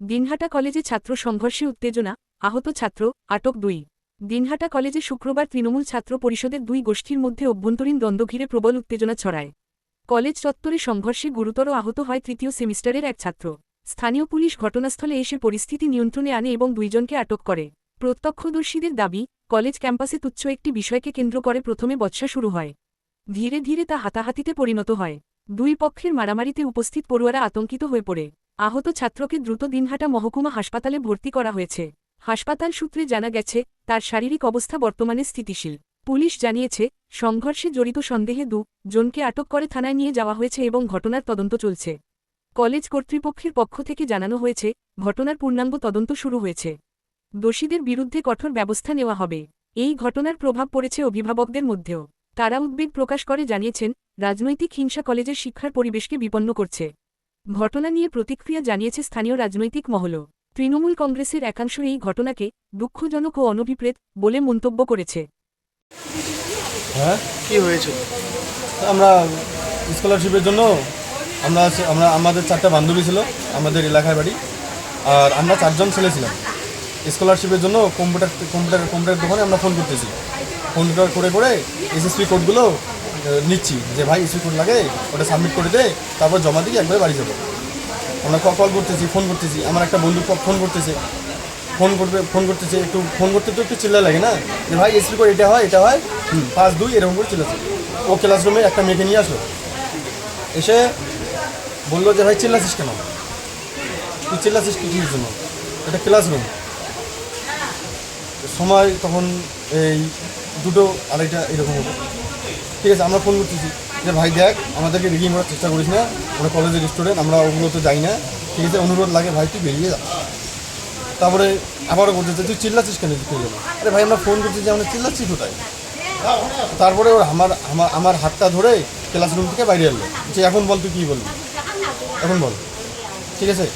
দিনহাটা কলেজে ছাত্র সংঘর্ষে উত্তেজনা, আহত ছাত্র, আটক দুই। দিনহাটা কলেজে শুক্রবার তৃণমূল ছাত্র পরিষদের দুই গোষ্ঠীর মধ্যে অভ্যন্তরীণ দ্বন্দ্ব ঘিরে প্রবল উত্তেজনা ছড়ায়। কলেজ চত্বরে সংঘর্ষে গুরুতর আহত হয় তৃতীয় সেমিস্টারের এক ছাত্র। স্থানীয় পুলিশ ঘটনাস্থলে এসে পরিস্থিতি নিয়ন্ত্রণে আনে এবং দুইজনকে আটক করে। প্রত্যক্ষদর্শীদের দাবি, কলেজ ক্যাম্পাসে তুচ্ছ একটি বিষয়কে কেন্দ্র করে প্রথমে বৎসা শুরু হয়। ধীরে ধীরে তা হাতাহাতিতে পরিণত হয়। দুই পক্ষের মারামারিতে উপস্থিত পড়ুয়ারা আতঙ্কিত হয়ে পড়ে। আহত ছাত্রকে দ্রুত দিনহাটা মহকুমা হাসপাতালে ভর্তি করা হয়েছে। হাসপাতাল সূত্রে জানা গেছে, তার শারীরিক অবস্থা বর্তমানে স্থিতিশীল। পুলিশ জানিয়েছে, সংঘর্ষে জড়িত সন্দেহে দু জনকে আটক করে থানায় নিয়ে যাওয়া হয়েছে এবং ঘটনার তদন্ত চলছে। কলেজ কর্তৃপক্ষের পক্ষ থেকে জানানো হয়েছে, ঘটনার পূর্ণাঙ্গ তদন্ত শুরু হয়েছে। দোষীদের বিরুদ্ধে কঠোর ব্যবস্থা নেওয়া হবে। এই ঘটনার প্রভাব পড়েছে অভিভাবকদের মধ্যেও। তারা উদ্বেগ প্রকাশ করে, জানিয়েছেন, রাজনৈতিক হিংসা কলেজের শিক্ষার পরিবেশকে বিপন্ন করছে। ঘটনা নিয়ে প্রতিক্রিয়া জানিয়েছে স্থানীয় রাজনৈতিক মহলও তৃণমূল কংগ্রেসের একাংশ এই ঘটনাকে দুঃখজনক ও অনভিপ্রেত বলে মন্তব্য করেছে। হ্যাঁ? কি হয়েছিল আমরা স্কলারশিপের জন্য আমরা আমরা আমাদের চারটা বান্ধবী ছিল আমাদের এলাকায় বাড়ি আর আমরা চারজন ছেলে ছিলাম। স্কলারশিপের জন্য কম্পিউটার কম্পিউটার কম্পিউটার দোকানে আমরা ফোন করতেছি। ফোন করে করে করে এসএসপি কোডগুলো নিচ্ছি যে ভাই কোড লাগে? ওটা সাবমিট করে দে, তারপর জমা দিয়ে একবারে বাড়ি যাব। আমরা কল করতেছি ফোন করতেছি। আমার একটা বন্ধু ফোন করতেছে। ফোন করবে ফোন করতেছে, একটু ফোন করতে তো একটু চিল্লা লাগে না? যে ভাই এসপি করে এটা হয় এটা হয়। পাঁচ, দুই, এরকম করে চিল্লাচ্ছে। ও ক্লাসরুমে একটা মেয়েকে নিয়ে আসলো। এসে বলল যে, ভাই চিল্লাছিস কেন? তুই চিল্লাছিস কি, কিসের জন্য? এটা ক্লাসরুম সময় তখন এই দুটো আড়াইটা এরকম হলো ঠিক আছে, আমরা ফোন করতেছি যে ভাই দেখ, আমাদেরকে রিগিং করার চেষ্টা করিস না আমরা কলেজের স্টুডেন্ট আমরা ওগুলো তো যাই না। ঠিক আছে, অনুরোধ লাগে ভাই, তুই বেরিয়ে যা। তারপরে আবারও বলতেছে তুই চিল্লাচ্ছিস কেন? তুই কেন আরে ভাই, আমরা ফোন করছি যে, আমরা চিল্লাচ্ছি কোথায়? তারপরে ওর আমার আমার হাতটা ধরে ক্লাসরুম থেকে বাইরে এলো। যে এখন বল, তুই কী বলবি? এখন বল। ঠিক আছে?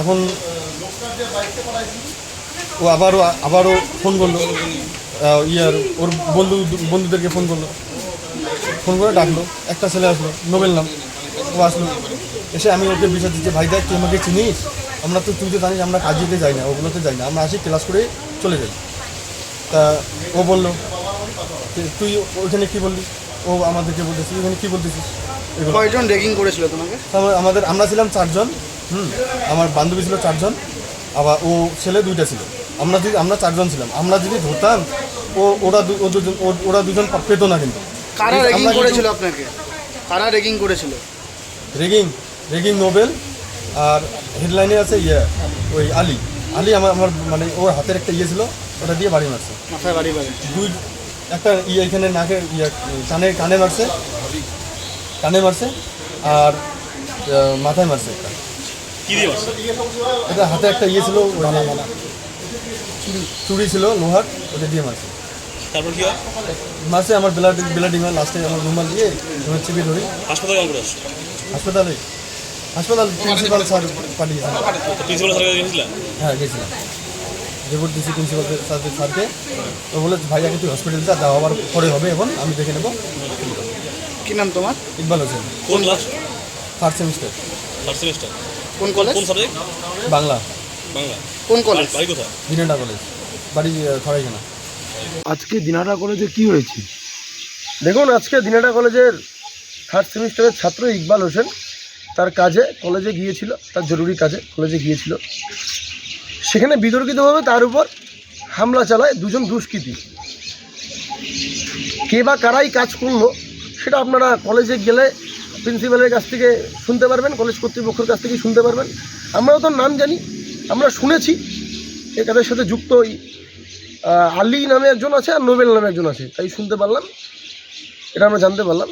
এখন ও আবারও আবারও ফোন করল। ইয়ার ওর বন্ধু বন্ধুদেরকে ফোন করল। ফোন করে ডাকলো। একটা ছেলে আসলো নোবেল নাম। ও আসলো। এসে আমি ওকে বিষয় দিচ্ছি ভাই দেখ তুই আমাকে চিনিস? আমরা তো তুই তো জানিস আমরা কাজেতে যাই না ওগুলোতে যাই না। আমরা আসি ক্লাস করে চলে যাই। তা ও বলল তুই ওইখানে কী বললি? ও আমাদেরকে বলতেছি ওইখানে কী বলতেছিস? কয়জন রেগিং করেছিল তোমাকে? আমাদের আমরা ছিলাম চারজন হুম আমার বান্ধবী ছিল চারজন আবার ও ছেলে দুইটা ছিল। আমরা যদি আমরা চারজন ছিলাম। আমরা যদি ধরতাম ও ওরা দু- ও দুজন ও- ওরা দুজন পেতো না কিন্তু। কারা রেগিং করেছিল আপনাকে? কারা রেগিং করেছিল? রেগিং রেগিং নোবেল আর হেডলাইনে আছে ইয়ে ওই আলী। আলী আমার আমার মানে ওর হাতের একটা ইয়ে ছিল ওটা দিয়ে বাড়ি মারছে। মাথায় বাড়ি বাড়ি। দুই একটা ইয়ে এখানে নাকে ইয়ে কানে কানে মারছে। কানে মারছে আর মাথায় মারছে একটা। এটা হাতে একটা ইয়ে ছিল চুড়ি- চুড়ি ছিল লোহার ওটা দিয়ে মারছে। তারপর কি হয়? মারছে আমার ব্লাড ব্লাডিং হয় লাস্টে আমার রুমাল দিয়ে রুমাল চিপে ধরি। হাসপাতালে কেমন করে আসছো হাসপাতালে হাসপাতাল প্রিন্সিপাল স্যার পাঠিয়েছেন প্রিন্সিপাল স্যারের কাছে গেছিলেন হ্যাঁ গেছিলাম। রিপোর্ট দিয়েছি প্রিন্সিপাল স্যারকে স্যারকে তো বলে ভাই আগে তুই হসপিটাল যা পরে হবে এখন আমি দেখে নেব। কি নাম তোমার? ইকবাল হোসেন। কোন class third semester first semester কোন কলেজ কোন সাবজেক্ট বাংলা। বাংলা। কোন কলেজ বাড়ি কোথায়? দিনেটা কলেজ বাড়ি খড়াইখানা। আজকে দিনাটা কলেজে কি হয়েছে? দেখুন, আজকে দিনাটা কলেজের থার্ড সেমিস্টারের ছাত্র ইকবাল হোসেন তার কাজে কলেজে গিয়েছিল, তার জরুরি কাজে কলেজে গিয়েছিল। সেখানে বিতর্কিতভাবে তার উপর হামলা চালায় দুজন দুষ্কৃতী। কে বা কারাই কাজ করল, সেটা আপনারা কলেজে গেলে প্রিন্সিপালের কাছ থেকে শুনতে পারবেন, কলেজ কর্তৃপক্ষের কাছ থেকে শুনতে পারবেন। আমরাও তো নাম জানি, আমরা শুনেছি, এ কাজের সাথে যুক্ত ওই আলী নামে একজন আছে আর নোবেল নামে একজন আছে। তাই শুনতে পারলাম। এটা আমরা জানতে পারলাম।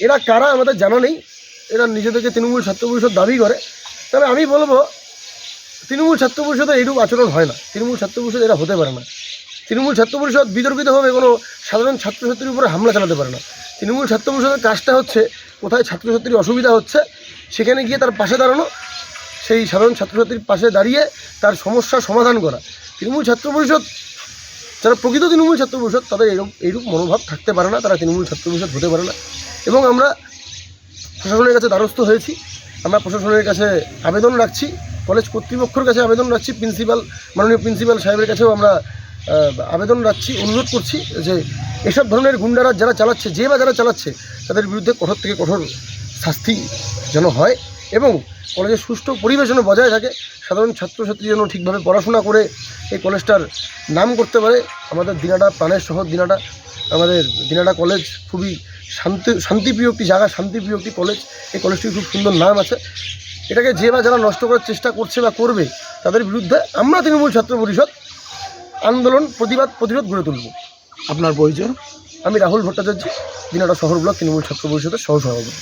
এরা কারা আমাদের জানা নেই। এরা নিজেদেরকে তৃণমূল ছাত্র পরিষদ দাবি করে। তবে আমি বলব, তৃণমূল ছাত্র পরিষদের এইরূপ আচরণ হয় না। তৃণমূল ছাত্র পরিষদ এরা হতে পারে না। তৃণমূল ছাত্র পরিষদ বিতর্কিতভাবে কোনো সাধারণ ছাত্রছাত্রীর উপরে হামলা চালাতে পারে না। তৃণমূল ছাত্র পরিষদের কাজটা হচ্ছে, কোথায় ছাত্রছাত্রীর অসুবিধা হচ্ছে, সেখানে গিয়ে তার পাশে দাঁড়ানো, সেই সাধারণ ছাত্রছাত্রীর পাশে দাঁড়িয়ে তার সমস্যার সমাধান করা। তৃণমূল ছাত্র পরিষদ যারা প্রকৃত তৃণমূল ছাত্র পরিষদ তাদের এরূপ এইরূপ মনোভাব থাকতে পারে না, তারা তৃণমূল ছাত্র পরিষদ হতে পারে না। এবং আমরা প্রশাসনের কাছে দ্বারস্থ হয়েছি। আমরা প্রশাসনের কাছে আবেদন রাখছি, কলেজ কর্তৃপক্ষের কাছে আবেদন রাখছি, প্রিন্সিপাল, মাননীয় প্রিন্সিপাল সাহেবের কাছেও আমরা আবেদন রাখছি, অনুরোধ করছি যে এসব ধরনের গুন্ডারা যারা চালাচ্ছে, যে বা যারা চালাচ্ছে, তাদের বিরুদ্ধে কঠোর থেকে কঠোর শাস্তি যেন হয়। এবং কলেজের সুষ্ঠু পরিবেশ যেন বজায় থাকে সাধারণ ছাত্রছাত্রী যেন ঠিকভাবে পড়াশোনা করে এই কলেজটার নাম করতে পারে। আমাদের দিনাটা প্রাণের শহর দিনাটা। আমাদের দিনাটা কলেজ খুবই শান্তি শান্তিপ্রিয় একটি জায়গা শান্তিপ্রিয় একটি কলেজ। এই কলেজটির খুব সুন্দর নাম আছে। এটাকে যে বা যারা নষ্ট করার চেষ্টা করছে বা করবে তাদের বিরুদ্ধে আমরা তৃণমূল ছাত্র পরিষদ আন্দোলন প্রতিবাদ প্রতিরোধ গড়ে তুলব। আপনার পরিচয়? আমি রাহুল ভট্টাচার্য দিনাটা শহর ব্লক তৃণমূল ছাত্র পরিষদের সহ সভাপতি